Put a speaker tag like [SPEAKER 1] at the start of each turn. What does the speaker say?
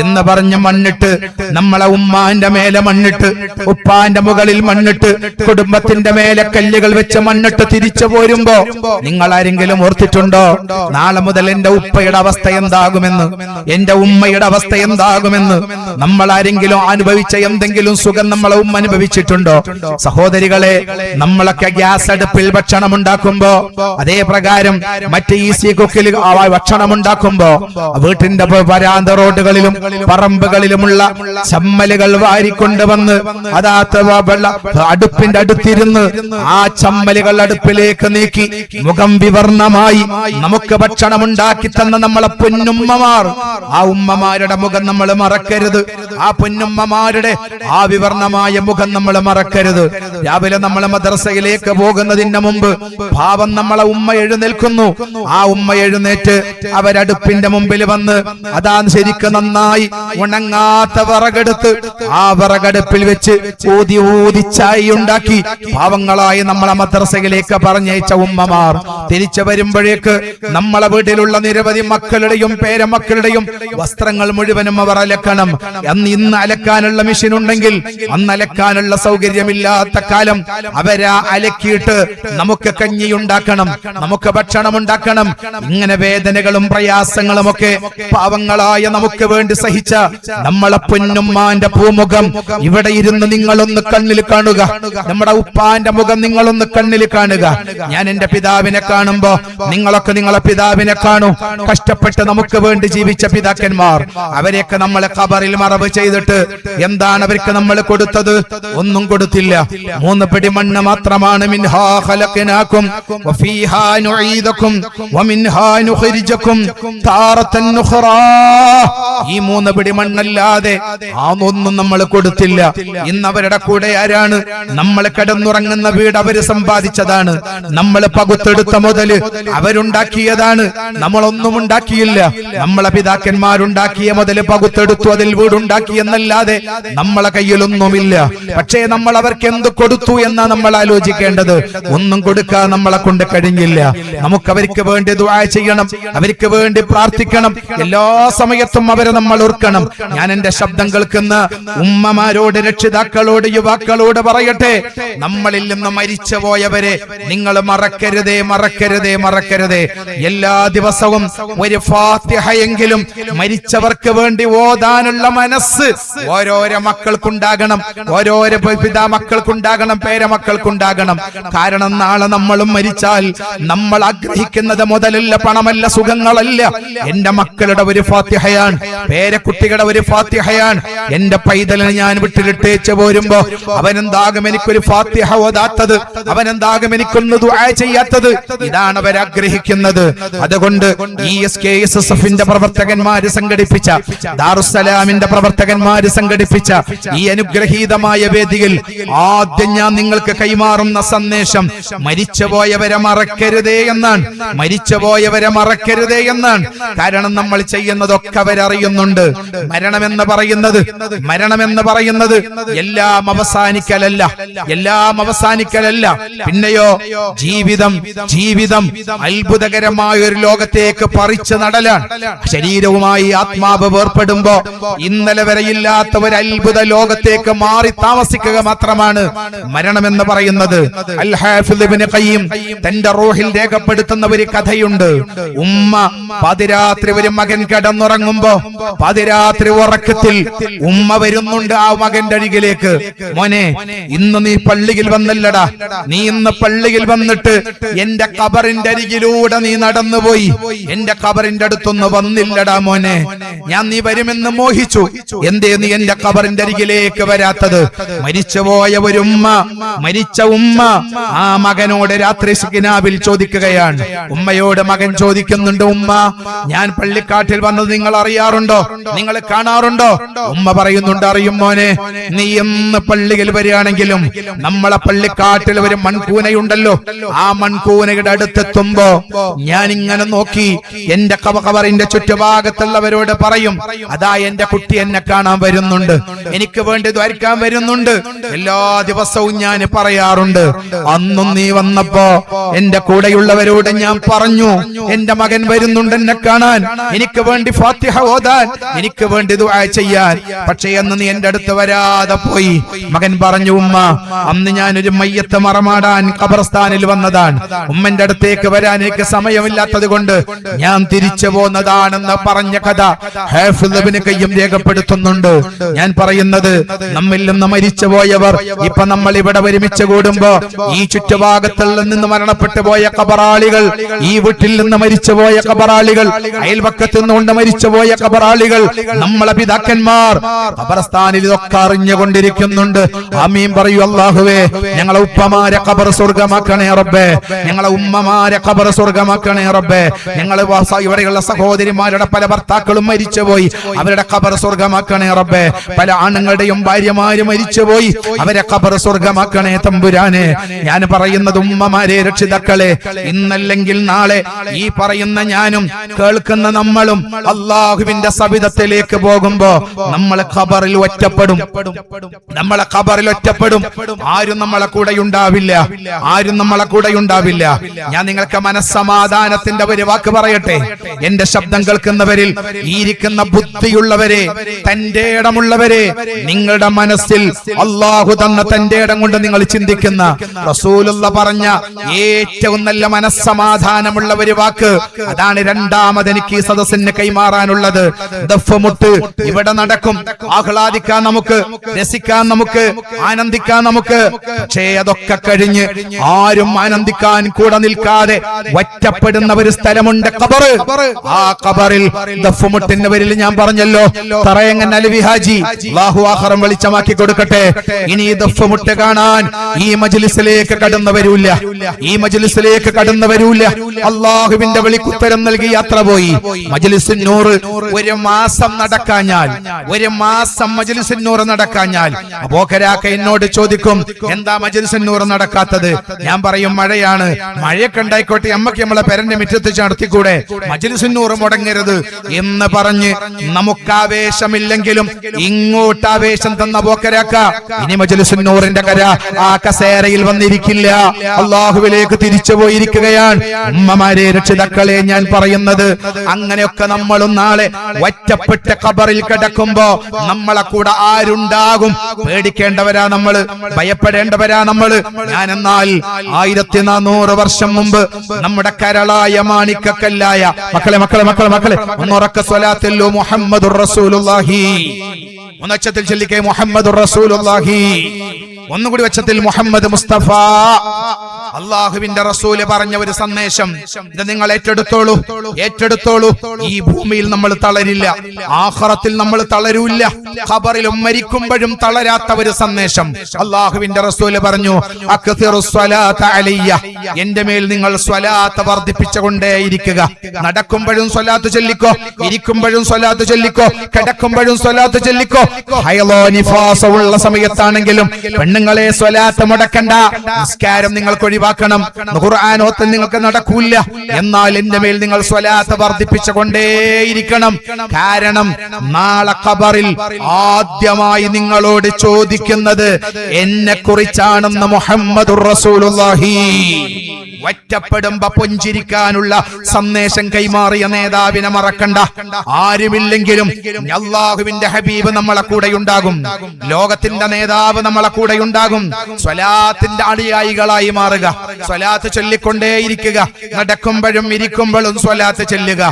[SPEAKER 1] എന്ന് പറഞ്ഞ മണ്ണിട്ട് നമ്മളെ ഉമ്മാന്റെ മേലെ മണ്ണിട്ട് ഉപ്പാന്റെ മുകളിൽ മണ്ണിട്ട് കുടുംബത്തിന്റെ മേലെ കല്ലുകൾ വെച്ച് മണ്ണിട്ട് തിരിച്ചു പോരുമ്പോ നിങ്ങൾ ആരെങ്കിലും ഓർത്തിട്ടുണ്ടോ? നാളെ മുതൽ എന്റെ ഉപ്പയുടെ അവസ്ഥ എന്താകുമെന്ന്? എന്റെ ഉമ്മയുടെ അവസ്ഥ എന്താകുമെന്ന്? നമ്മൾ ആരെങ്കിലും അനുഭവിച്ച എന്തെങ്കിലും സുഖം നമ്മളെ ഉമ്മ അനുഭവിച്ചിട്ടുണ്ടോ? സഹോദരികളെ നമ്മളൊക്കെ ഗ്യാസ് അടുപ്പിൽ ഭക്ഷണം ഉണ്ടാക്കുമ്പോ അതേ പ്രകാരം മറ്റ് ഈസി കുക്കിൽ ഭക്ഷണം ഉണ്ടാക്കുമ്പോ വീട്ടിന്റെ വരാന്ത റോഡുകളിലും പറമ്പുകളിലുമുള്ള ചമ്മലുകൾ വാരിക്കൊണ്ടുവന്ന് അതാത്ത വ- അടുപ്പിന്റെ അടുത്തിരുന്ന് ആ ചമ്മലുകൾ അടുപ്പിലേക്ക് നീക്കി മുഖം വിവർണമായി നമുക്ക് ഭക്ഷണം ഉണ്ടാക്കി തന്ന നമ്മളെ പൊന്നുമ്മമാർ. ആ ഉമ്മമാരുടെ മുഖം നമ്മൾ മറക്കരുത്. ആ പൊന്നുമ്മമാരുടെ ആ വിവർണമായ മുഖം നമ്മൾ മറക്കരുത്. രാവിലെ നമ്മൾ മദ്രസയിലേക്ക് പോകുന്നതിന് മുമ്പ് പാവം നമ്മളെ ഉമ്മ എഴുന്നേൽക്കുന്നു. ആ ഉമ്മ എഴുന്നേറ്റ് അവരടുപ്പിന്റെ മുമ്പിൽ വന്ന് അതാ ശരിക്കും നന്നായി ഉണങ്ങാത്ത വിറകെടുത്ത് ആ വിറകടുപ്പിൽ വെച്ച് ഊതി ഊതി ചായ ഉണ്ടാക്കി. പാവങ്ങളായി നമ്മളെ മദ്രസയിലേക്ക് പറഞ്ഞയച്ച ഉമ്മമാർ തിരിച്ചു വരുമ്പോഴേക്ക് നമ്മളെ വീട്ടിലുള്ള നിരവധി മക്കളുടെയും പേരമക്കളുടെയും വസ്ത്രങ്ങൾ മുഴുവനും അവർ അലക്കണം. അന്ന് ഇന്ന് അലക്കാനുള്ള മെഷീൻ ഉണ്ടെങ്കിൽ അന്ന് അലക്കാനുള്ള സൗകര്യമില്ലാത്ത കാലം അവരാ അലക്കിയിട്ട് നമുക്ക് കഞ്ഞി ഉണ്ടാക്കണം. നമുക്ക് ഭക്ഷണം ഉണ്ടാക്കണം. ഇങ്ങനെ വേദനകളും പ്രയാസങ്ങളും ഒക്കെ പാവങ്ങളായ നമുക്ക് വേണ്ടി സഹിച്ച നമ്മളെ പൊന്നുമ്മാന്റെ പൂമുഖം ഇവിടെ ഇരുന്ന് നിങ്ങളൊന്ന് കണ്ണിൽ കാണുക. നമ്മുടെ ഉപ്പാന്റെ മുഖം നിങ്ങളൊന്ന് കണ്ണിൽ കാണുക. ഞാൻ എന്റെ പിതാവിനെ കാണുമ്പോ നിങ്ങളൊക്കെ നിങ്ങളെ പിതാവിനെ കാണൂ. കഷ്ടപ്പെട്ട് നമുക്ക് വേണ്ടി ജീവിച്ച പിതാക്കന്മാർ അവരെയൊക്കെ നമ്മളെ കബറിൽ മറവ് ചെയ്തിട്ട് എന്താണ് അവർക്ക് നമ്മൾ കൊടുത്തത്? ഒന്നും കൊടുത്തില്ല. മൂന്ന് പിടി മണ്ണ് മാത്രമാണ്. മിൻഹാ ഖലഖനാകും. നുഈദുക്കും വമിൻഹാ നുഖ്രിജുക്കും താറത്തൻ നുഖ്റാ. ഈ മൂന്ന് പിടി മണ്ണല്ലാതെ ആ ഒന്നും നമ്മൾ കൊടുത്തില്ല. ഇന്ന് അവരുടെ കൂടെ ആരാണ്? നമ്മൾ കിടന്നുറങ്ങുന്ന വീട് അവർ സമ്പാദിച്ചതാണ്. നമ്മൾ പകുത്തെടുത്ത മുതൽ അവരുണ്ടാക്കിയതാണ്. നമ്മളൊന്നും ഉണ്ടാക്കിയില്ല. നമ്മളെ പിതാക്കന്മാരുണ്ടാക്കിയ മുതൽ പകുത്തെടുത്തു അതിൽ വീടുണ്ടാക്കി എന്നല്ലാതെ നമ്മളെ കയ്യിലൊന്നുമില്ല. പക്ഷേ നമ്മൾ അവർക്ക് എന്ത് കൊടുത്തു എന്നാ നമ്മൾ ആലോചിക്കേണ്ടത്? ഒന്നും കൊടുക്കാൻ നമ്മളെ കൊണ്ട് കഴിഞ്ഞില്ല. നമുക്ക് അവർക്ക് വേണ്ടി ദുആ ചെയ്യണം. അവർക്ക് വേണ്ടി പ്രാർത്ഥിക്കണം. എല്ലാ സമയത്തും അവരെ നമ്മൾ ഓർക്കണം. ഞാൻ എന്റെ ശബ്ദം കേൾക്കുന്ന ഉമ്മമാരോട് രക്ഷിതാക്കളോട് യുവാക്കളോട് പറയട്ടെ. നമ്മളിൽ നിന്ന് മരിച്ചു പോയവരെ നിങ്ങൾ മറക്കരുതേ മറക്കരുതേ മറക്കരുതേ. എല്ലാ ദിവസവും ഒരു ഫാത്തിഹയെങ്കിലും മരിച്ചവർക്ക് വേണ്ടി ഓതാനുള്ള മനസ്സ് ഓരോരോ മക്കൾക്കുണ്ടാകണം. ഓരോരോ പിതാ മക്കൾക്കുണ്ടാകണം പേരമക്കൾക്കുണ്ടാകണം. കാരണം നാളെ നമ്മളും മരിച്ചാൽ നമ്മൾ ആഗ്രഹിക്കുന്നത് മുതലല്ല പണമല്ല സുഖങ്ങളല്ല. എന്റെ മക്കളുടെ ഒരു ഫാത്തിഹയാണ് പേരക്കുട്ടികളുടെ ഒരു ഫാത്തിഹയാണ്. എന്റെ പൈതലിനെ ഞാൻ വിട്ടിലിട്ടേച്ച് പോരുമ്പോ അവനെന്താകും എനിക്കൊരു ഫാത്തിഹ ഓതാത്തത് അവനെന്താകും എനിക്കൊന്ന് ദുആ ചെയ്യാത്തത്. ഇതാണ് അവർ ആഗ്രഹിക്കുന്നത്. അതുകൊണ്ട് E S K S S എഫിന്റെ പ്രവർത്തകന്മാര് സംഘടിപ്പിച്ച ദാറുസലാമിന്റെ പ്രവർത്തകന്മാര് സംഘടിപ്പിച്ച ഈ അനുഗ്രഹീതമായ വേദിയിൽ ആദ്യം ഞാൻ നിങ്ങൾക്ക് കൈമാറുന്ന സന്ദേശം മരിച്ചുപോയവരെ മറക്കരുതേ. എന്നാണ്. മരിച്ചുപോയവരെ മറക്കരുതേ എന്നാണ്. കാരണം നമ്മൾ ചെയ്യുന്നതൊക്കെ അവരറിയുന്നുണ്ട്. മരണമെന്ന് പറയുന്നത് മരണമെന്ന് പറയുന്നത് എല്ലാം അവസാനിക്കലല്ല. എല്ലാം അവസാനിക്കലല്ല. പിന്നെയോ ജീവിതം ജീവിതം അത്ഭുതകരമായ ഒരു ലോകത്തേക്ക് പറിച്ചു നടലാണ്. ശരീരവുമായി ആത്മാവ് വേർപ്പെടുമ്പോ ഇന്നലെ വരെ ഇല്ലാത്ത ഒരു അത്ഭുത ലോകത്തേക്ക് മാറി താമസിക്കുക മാത്രമാണ് മരണമെന്ന് പറയുന്നത്. അൽ ഹാഫിദ് തന്റെ റൂഹിൽ രേഖപ്പെടുത്തുന്ന ഒരു കഥയുണ്ട്. ഉമ്മ പതിരാത്രി ഒരു മകൻ കിടന്നുറങ്ങുമ്പോ പതിരാത്രി ഉറക്കത്തിൽ ഉമ്മ വരുന്നുണ്ട് ആ മകന്റെ അരികിലേക്ക്. മോനെ ഇന്ന് നീ പള്ളിയിൽ വന്നില്ലടാ. നീ ഇന്ന് പള്ളിയിൽ വന്നിട്ട് എന്റെ കബറിന്റെ അരികിലൂടെ നീ നടന്നുപോയി. എന്റെ കബറിന്റെ അടുത്തൊന്ന് വന്നില്ലടാ മോനെ. ഞാൻ നീ വരുമെന്ന് മോഹിച്ചു. എന്തേ നീ എന്റെ കബറിന്റെ അരികിലേക്ക് വരാത്തത്? മരിച്ചുപോയ ഒരു ഉമ്മ മരിച്ച ഉമ്മ ആ മകനോട് രാത്രി സിഗ്നാവിൽ ചോദിക്കുകയാണ്. ഉമ്മയോട് മകൻ ചോദിക്കുന്നുണ്ട് ഉമ്മ ഞാൻ പള്ളിക്കാട്ടിൽ വന്നത് നിങ്ങൾ അറിയാറുണ്ടോ? നിങ്ങൾ കാണാറുണ്ടോ? ഉമ്മ പറയുന്നുണ്ട് അറിയും മോനെ നീ എന്ന് പള്ളിയിൽ വരികയാണെങ്കിലും നമ്മളെ പള്ളിക്കാട്ടിൽ ഒരു മൺകൂനയുണ്ടല്ലോ. ആ മൺകൂനയുടെ അടുത്തെത്തുമ്പോ ഞാൻ ഇങ്ങനെ നോക്കി എന്റെ കവകവറിന്റെ ചുറ്റുഭാഗത്തുള്ളവരോട് പറയും അതാ എന്റെ കുട്ടി എന്നെ കാണാൻ വരുന്നുണ്ട്. എനിക്ക് വേണ്ടി ദ്വാരിക്കാൻ വരുന്നുണ്ട്. എല്ലാ ദിവസവും ഞാൻ പറയാറുണ്ട് അന്നും നീ വന്നപ്പോ എന്റെ കൂടെയുള്ള വീട്ടിലുള്ളവരോട് ഞാൻ പറഞ്ഞു എന്റെ മകൻ വരുന്നുണ്ട് എന്നെ കാണാൻ. എനിക്ക് വേണ്ടി ഫാത്തിഹ ഓതാൻ. എനിക്ക് വേണ്ടി ദുആ ചെയ്യാൻ. പക്ഷേ അന്ന് നീ എന്റെ അടുത്ത് വരാതെ പോയി. മകൻ പറഞ്ഞു ഉമ്മ അന്ന് ഞാൻ ഒരു മയ്യത്ത് മറമാടാൻ ഖബർസ്ഥാനിൽ വന്നതാണ്. ഉമ്മന്റെ അടുത്തേക്ക് വരാൻ എനിക്ക് സമയമില്ലാത്തത് കൊണ്ട് ഞാൻ തിരിച്ചു പോന്നതാണെന്ന് പറഞ്ഞ കഥ ഹാഫിദ് ഇബ്നു കയ്യും രേഖപ്പെടുത്തുന്നുണ്ട്. ഞാൻ പറയുന്നത് നമ്മിൽ നിന്ന് മരിച്ചു പോയവർ ഇപ്പൊ നമ്മൾ ഇവിടെ ഒരുമിച്ച് കൂടുമ്പോ ഈ ചുറ്റുഭാഗത്തിൽ നിന്ന് മരണപ്പെട്ടു പോയ കബറാളികൾ. ഈ വീട്ടിൽ നിന്ന് മരിച്ചുപോയ കബറാളികൾ അയൽപക്കത്ത് നിന്നുകൊണ്ട് മരിച്ചുപോയ കബറാളികൾ നമ്മളെ പിതാക്കന്മാർ. കബറസ്ഥാനിൽ ഇതൊക്കെ അറിഞ്ഞുകൊണ്ടിരിക്കുന്നുണ്ട്. ആമീൻ പറയൂ അള്ളാഹുവേ ഞങ്ങളെ ഉപ്പമാരെ കബർ സ്വർഗമാക്കണേ റബ്ബേ. ഞങ്ങളെ ഉമ്മമാരെ കബർ സ്വർഗമാക്കണേ റബ്ബേ. ഞങ്ങൾ ഇവിടെയുള്ള സഹോദരിമാരുടെ പല ഭർത്താക്കളും മരിച്ചുപോയി. അവരുടെ കബർ സ്വർഗമാക്കണേ റബ്ബേ. പല ആണുങ്ങളുടെയും ഭാര്യമാര് മരിച്ചുപോയി. അവരെ കബർ സ്വർഗമാക്കണേ തമ്പുരാനെ. ഞാൻ പറയുന്നത് ഉമ്മമാരെ രക്ഷിതാക്കളെ ഇന്നല്ലെങ്കിൽ നാളെ ഈ പറയുന്ന ഞാനും കേൾക്കുന്ന നമ്മളും അള്ളാഹുവിന്റെ സവിധത്തിലേക്ക് പോകുമ്പോ നമ്മളെ ഖബറിൽ ഒറ്റപ്പെടും. നമ്മളെ ഖബറിൽ ഒറ്റപ്പെടും. ആരും നമ്മളെ കൂടെ ഉണ്ടാവില്ല. ആരും നമ്മളെ കൂടെ ഉണ്ടാവില്ല. ഞാൻ നിങ്ങൾക്ക് മനസ്സമാധാനത്തിന്റെ ഒരു വാക്ക് പറയട്ടെ. എന്റെ ശബ്ദം കേൾക്കുന്നവരിൽ ഈരിക്കുന്ന ഇരിക്കുന്ന ബുദ്ധിയുള്ളവരെ തന്റെ ഇടമുള്ളവരെ നിങ്ങളുടെ മനസ്സിൽ അള്ളാഹു തന്ന തന്റെ ഇടം കൊണ്ട് നിങ്ങൾ ചിന്തിക്കുന്ന റസൂലുള്ള പറഞ്ഞ ഏറ്റവും നല്ല മനസ്സമാധാനമുള്ള ഒരു വാക്ക്. അതാണ് രണ്ടാമത് എനിക്ക് ഈ സദസ്സിന് കൈമാറാനുള്ളത്. ദഫമുട്ട് ഇവിടെ നടക്കും. ആഹ്ലാദിക്കാൻ നമുക്ക് രസിക്കാൻ നമുക്ക് ആനന്ദിക്കാൻ നമുക്ക്. പക്ഷേ അതൊക്കെ കഴിഞ്ഞ് ആരും ആനന്ദിക്കാൻ കൂടെ നിൽക്കാതെ ഒറ്റപ്പെടുന്ന ഒരു സ്ഥലമുണ്ട് കബറ് ആ കബറിൽ ദഫ്മുട്ടിന്റെ ഞാൻ പറഞ്ഞല്ലോ തറയങ്ങൻ അലവി ഹാജി അല്ലാഹു ആഖിറം വെളിച്ചമാക്കി കൊടുക്കട്ടെ. ഇനി ദഫ്മുട്ട് കാണാൻ ഈ മജ്ലിസിലേക്ക് കടന്നു വരൂല്ല ഈ മജ്ലിസിലേക്ക് കടന്നു വരൂല അള്ളാഹുവിന്റെ വിളിക്കുത്തരം നൽകി യാത്ര പോയി. മജലിസിനൂറ് ഒരു മാസം നടക്കാഞ്ഞാൽ ഒരു മാസം മജലിസിനൂറ് നടക്കാഞ്ഞാൽ അബോക്കരാക്ക എന്നോട് ചോദിക്കും എന്താ മജലിസിനൂറ് നടക്കാത്തത്? ഞാൻ പറയും മഴയാണ്. മഴയൊക്കെ ഉണ്ടായിക്കോട്ടെ അമ്മയ്ക്ക് നമ്മളെ പെരന്റെ മുറ്റത്ത് നടത്തിക്കൂടെ മജലിസിനൂറ് മുടങ്ങരുത് എന്ന് പറഞ്ഞ് നമുക്ക് ആവേശമില്ലെങ്കിലും ഇങ്ങോട്ട് ആവേശം തന്ന ബോക്കരാക്ക ഇനി മജലിസിനൂറിന്റെ കര ആ കസേരയിൽ വന്നിരിക്കില്ല. അള്ളാഹുവിലേക്ക് തിരിച്ചു പോയിരിക്കുകയാണ് ഉമ്മമാരെ രക്ഷിതാക്കളെ ഞാൻ പറയുന്നത് അങ്ങനെയൊക്കെ നമ്മളും നാളെ ഒറ്റപ്പെട്ട ഖബറിൽ കിടക്കുമ്പോ നമ്മളെ കൂടെ ആരുണ്ടാകും? പേടിക്കേണ്ടവരാ നമ്മൾ. ഭയപ്പെടേണ്ടവരാ നമ്മൾ. ഞാൻ എന്നാൽ ആയിരത്തി നാനൂറ് വർഷം മുമ്പ് നമ്മുടെ കരളായ മാണിക്കക്കല്ലായ മക്കളെ മക്കളെ മക്കളെ മക്കളെ ഒന്നുറക്ക സ്വലാത്തല്ലോ മുഹമ്മദ് റസൂലുള്ളാഹി. ഒന്നച്ചത്തിൽ ചൊല്ലിക്കേ മുഹമ്മദ് റസൂലുള്ളാഹി. ഒന്നുകൂടി വെച്ചത്തിൽ മുഹമ്മദ് മുസ്തഫ. അള്ളാഹുവിന്റെ റസൂൽ പറഞ്ഞ ഒരു സന്ദേശം. ഇത് നിങ്ങൾ ഏറ്റെടുത്തോളൂ ഏറ്റെടുത്തോളൂ. ഈ ഭൂമിയിൽ നമ്മൾ തളരില്ല ആഹ്റത്തിൽ നമ്മൾ തളരൂല്ല. ഖബറിലും മരിക്കുമ്പോഴും തളരാത്ത ഒരു സന്ദേശം. അള്ളാഹുവിന്റെ റസൂൽ പറഞ്ഞു എന്റെ മേൽ നിങ്ങൾ സ്വലാത്ത് വർദ്ധിപ്പിച്ചുകൊണ്ടേയിരിക്കുക. നടക്കുമ്പോഴും സ്വലാത്ത് ചൊല്ലിക്കോ ഇരിക്കുമ്പോഴും സ്വലാത്ത് ചൊല്ലിക്കോ കിടക്കുമ്പോഴും സ്വലാത്ത് ചൊല്ലിക്കോ ഹൈലോ നിഫാസ ഉള്ള സമയത്താണെങ്കിലും പെണ്ണുങ്ങളെ സ്വലാത്ത് മുടക്കണ്ട. നിസ്കാരം നിങ്ങൾക്ക് ഒഴിവാക്കണം ഖുർആാനോത്തൽ നിങ്ങൾക്ക് നടക്കൂല്ല എന്നാൽ എന്റെ മേൽ നിങ്ങൾ സ്വലാത്ത് വർദ്ധിപ്പിച്ചുകൊണ്ടേയിരിക്കണം. കാരണം നാളെ ഖബറിൽ ആദ്യമായി നിങ്ങളോട് ചോദിക്കുന്നത് എന്നെ കുറിച്ചാണെന്ന് മുഹമ്മദ് റസൂലുള്ളാഹി. ഒറ്റപ്പെടുമ്പോ പുഞ്ചിരിക്കാനുള്ള സന്ദേശം കൈമാറിയ നേതാവിനെ മറക്കണ്ട. ആരുമില്ലെങ്കിലും അള്ളാഹുവിന്റെ ഹബീബ് നമ്മളെ കൂടെ ഉണ്ടാകും ലോകത്തിന്റെ നേതാവ് നമ്മളെ കൂടെ ഉണ്ടാകും സ്വലാത്തിന്റെ അടിയായികളായി മാറുക. സ്വലാത്ത് ചൊല്ലിക്കൊണ്ടേയിരിക്കുക. നടക്കുമ്പോഴും ഇരിക്കുമ്പോഴും സ്വലാത്ത് ചെല്ലുക.